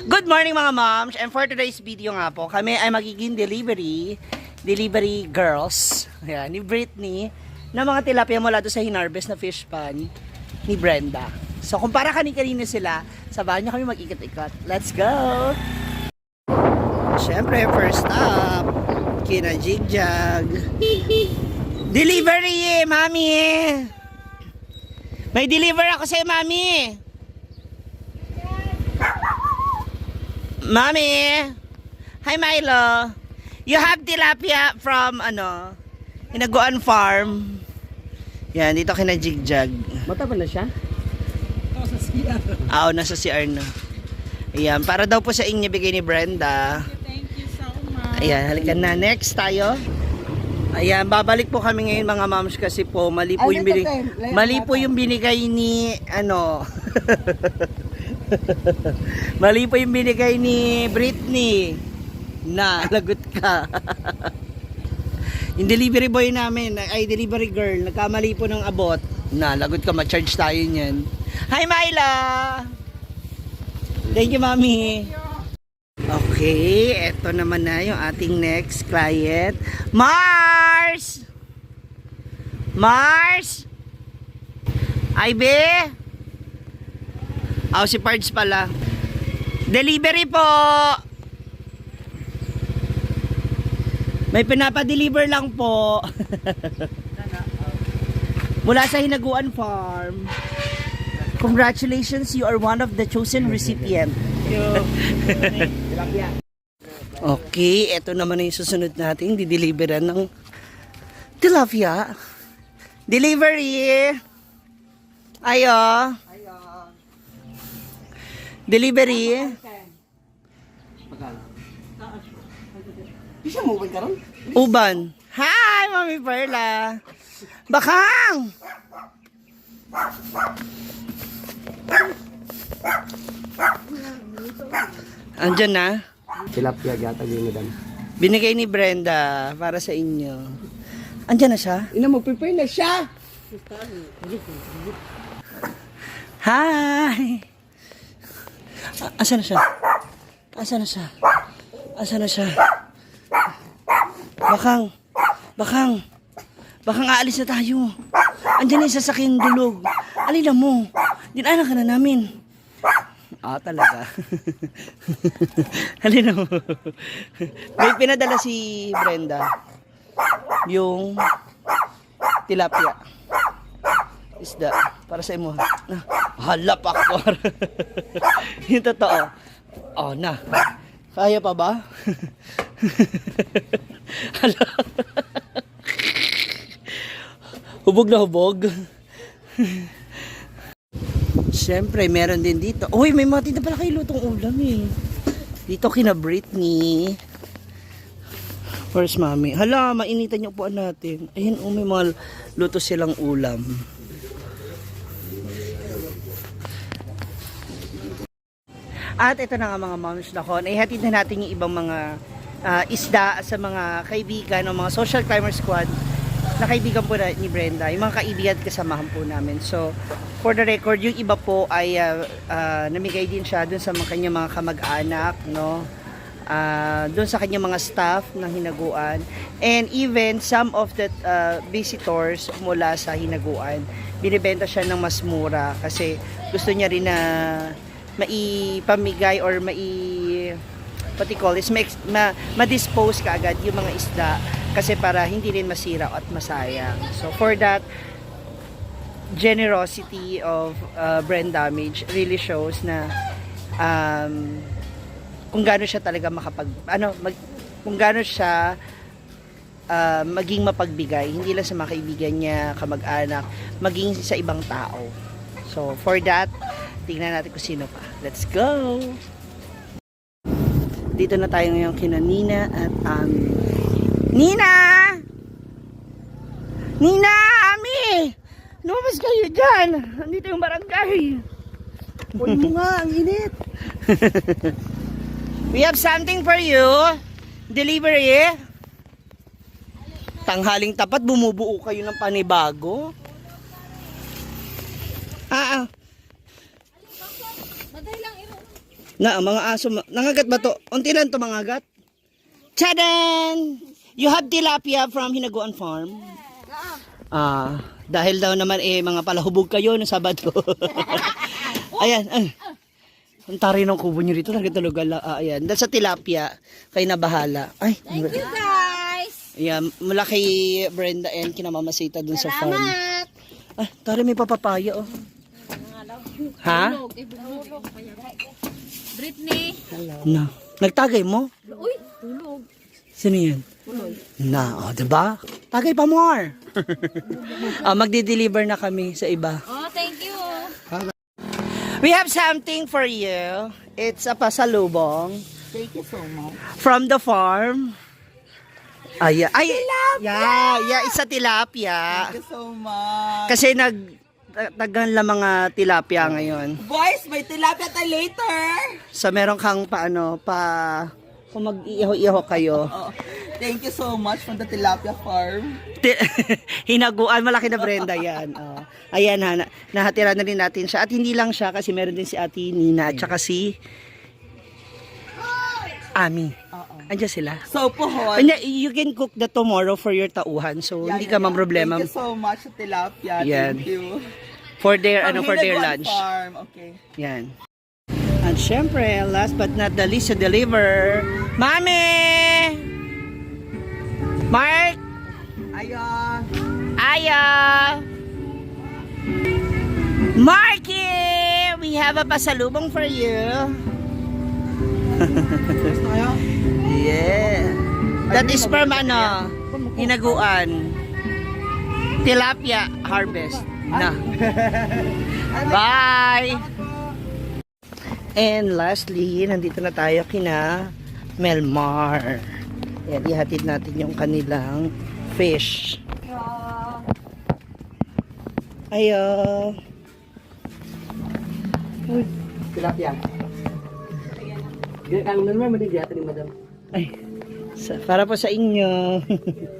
Good morning mga moms! And for today's video nga po, kami ay magiging delivery, delivery girls, ayan, ni Britney, na mga tilapia mula doon sa hinarvest na fish pan ni Brenda. So kung para kani-kanina sila, sabahan niyo kami mag-ikot-ikot. Let's go! Siyempre, first up, kina Jigjag. Delivery, mami! May deliver ako sa'yo, mami! Mami! Hi, Milo! You have tilapia from, ano, Hinaguan Farm. Yan, dito kina Jigjag. Mataba na siya? Ah, nasa CR na. Ayan, para daw po sa inyo bigay ni Brenda. Thank you so much. Ayan, halikan na. Next tayo. Ayan, babalik po kami ngayon mga moms kasi po mali po Ay, yung binigay, mali po yung binigay ni ano. mali po yung binigay ni Britney. Na, lagot ka. yung delivery boy namin, ay delivery girl, nagkamali po ng abot. Na, lagot ka, ma-charge tayo niyan. Hi, Myla! Thank you, Mami. Okay, eto naman na yung ating next client. Mars! Mars! Ivy! Oh, si Pards pala. Delivery po! May pinapa-deliver lang po. Mula sa Hinaguan Farm. Congratulations, you are one of the chosen recipient. Okay, eto naman na yung susunod nating dideliveran ng tilapia. Delivery! Ayo! Delivery! Di siya mobile ka ron? Uban. Hi, Mami Perla! Bakang! Andyan na. Tilapia gata yun madam. Binigay ni Brenda para sa inyo. Andyan na siya. Ina, mag-prepare na siya! Hi! A- asa na siya? Asa na siya? Asa na siya? Bakang! Bakang! Bakang aalis na tayo. Andyan na yung sasakyan dulog. Alin na mo. Dinaanan ka na namin. Ah, talaga. Halina mo. May pinadala si Brenda. Yung tilapia. Isda. Para sa imo. Na. Hala, pakor. yung totoo. Oh, na. Kaya pa ba? Hala. hubog na hubog. Siyempre, meron din dito. Uy, may mga tinda pala kayo lutong ulam eh. Dito kina Britney. Where's mami? Hala, mainitan yung upuan natin. Ayun, oh, may mga luto silang ulam. At ito na nga mga moms na kon, ihatid na natin yung ibang mga ah, isda sa mga kaibigan o mga social climber squad na kaibigan po na, ni Brenda, yung mga kaibigan at kasamahan po namin. So, for the record, yung iba po ay ah, ah, namigay din siya dun sa mga kanyang mga kamag-anak, no? Ah, dun sa kanyang mga staff ng hinaguan. And even some of the ah, visitors mula sa hinaguan, binibenta siya ng mas mura kasi gusto niya rin na maipamigay or mai what you call this, ma, ma, ma-dispose ka agad yung mga isda kasi para hindi rin masira at masayang. So for that, generosity of uh, brand damage really shows na um, kung gaano siya talaga makapag ano mag, kung gaano siya uh, maging mapagbigay hindi lang sa mga kaibigan niya kamag-anak maging sa ibang tao so for that tingnan natin kung sino pa let's go dito na tayo ngayon kina Nina at Ami Nina Nina Ami lumabas kayo dyan nandito yung barangay Uy mo nga, ang init! We have something for you. Delivery. Tanghaling tapat, bumubuo kayo ng panibago. Ah, ah. Na, mga aso, nangagat ba to? Unti lang to mangagat. Chadan! You have tilapia from Hinaguan Farm? Ah, dahil daw naman eh, mga palahubog kayo no Sabado. ayan, ay. Ang tari ng kubo nyo rito, talaga talaga, la- ah, ayan. Dahil sa tilapia, kayo na bahala. Ay, Thank you guys! ayan, mula kay Brenda and kinamamasita dun sa farm. Salamat! Ay, tari may papapaya, oh. Ha? Britney! Na. Nagtagay mo? Uy! Tulog! Sino yan? Na, oh, diba? Tagay pa more. ah, magdi-deliver na kami sa iba. Oh, thank you! We have something for you. It's a pasalubong Thank you so much. from the farm. Ay, ay, yeah, yeah, it's a tilapia. Thank you so much. Kasi nag tagan lang mga tilapia ngayon. Boys, may tilapia tayo later. So meron kang paano pa kung mag-iho-iho kayo. Oh, thank you so much from the tilapia farm. Hinaguan, malaki na Brenda yan. Oh. Ayan ha, na, nahatira na rin natin siya. At hindi lang siya kasi meron din si Ate Nina at saka si Ami. Andiyan sila. So, pohon. Hindi, you can cook that tomorrow for your tauhan. So, Yeah, hindi yeah, ka yeah. problema Thank you so much tilapia. Yan. Thank you. for their ano for their lunch. Farm. Okay. Yan. At syempre, last but not the least to deliver, Mami! Mark! Ayan. Aya! Marky! We have a pasalubong for you. That is from ano, hinaguan. Tilapia harvest. Na. Bye! And lastly, nandito na tayo kina Melmar. Yan, ihatid natin yung kanilang fish. Ayo. Tilapia. Ganyan kang naman, manigyan ni madam. Ay, para po sa inyo.